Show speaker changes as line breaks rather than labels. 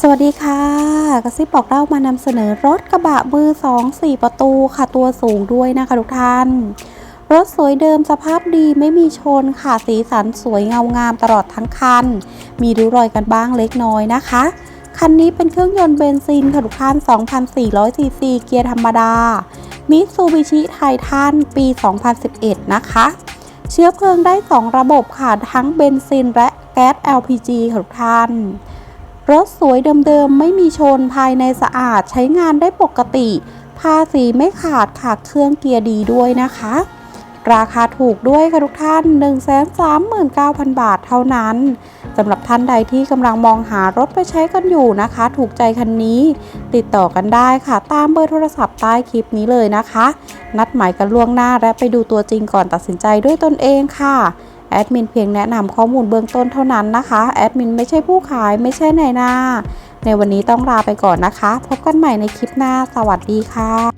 สวัสดีค่ะ กระซิบบอกเล่ามานำเสนอรถกระบะมือ2 4ประตูค่ะตัวสูงด้วยนะคะทุกท่าน รถสวยเดิมสภาพดีไม่มีชนค่ะสีสันสวยเงางามตลอดทั้งคัน มีริ้วรอยกันบ้างเล็กน้อยนะคะ คันนี้เป็นเครื่องยนต์เบนซินค่ะทุกท่าน2,400ซีซีเกียร์ธรรมดามิตซูบิชิไททันปี 2011 นะคะ เชื้อเพลิงได้ 2 ระบบค่ะทั้งเบนซินและแก๊ส LPG ค่ะทุกท่าน รถสวยเดิมๆ ไม่มีชนภายในสะอาดใช้งานได้ปกติ ภาษีไม่ขาดค่ะเครื่องเกียร์ดีด้วยนะคะ ราคาถูกด้วยค่ะทุกท่าน 139,000 บาทเท่านั้นสำหรับท่านใดที่กำลังมองหารถไปใช้กันอยู่นะคะ ถูกใจคันนี้ ติดต่อกันได้ค่ะ ตามเบอร์โทรศัพท์ใต้คลิปนี้เลยนะคะ นัดหมายกันล่วงหน้าและไปดูตัวจริงก่อนตัดสินใจด้วยตนเองค่ะ แอดมินเพียงแนะนำข้อมูลเบื้องต้นเท่านั้นนะคะแอดมินไม่ใช่ผู้ขายไม่ใช่นายหน้า ในวันนี้ต้องลาไปก่อนนะคะ พบกันใหม่ในคลิปหน้า สวัสดีค่ะ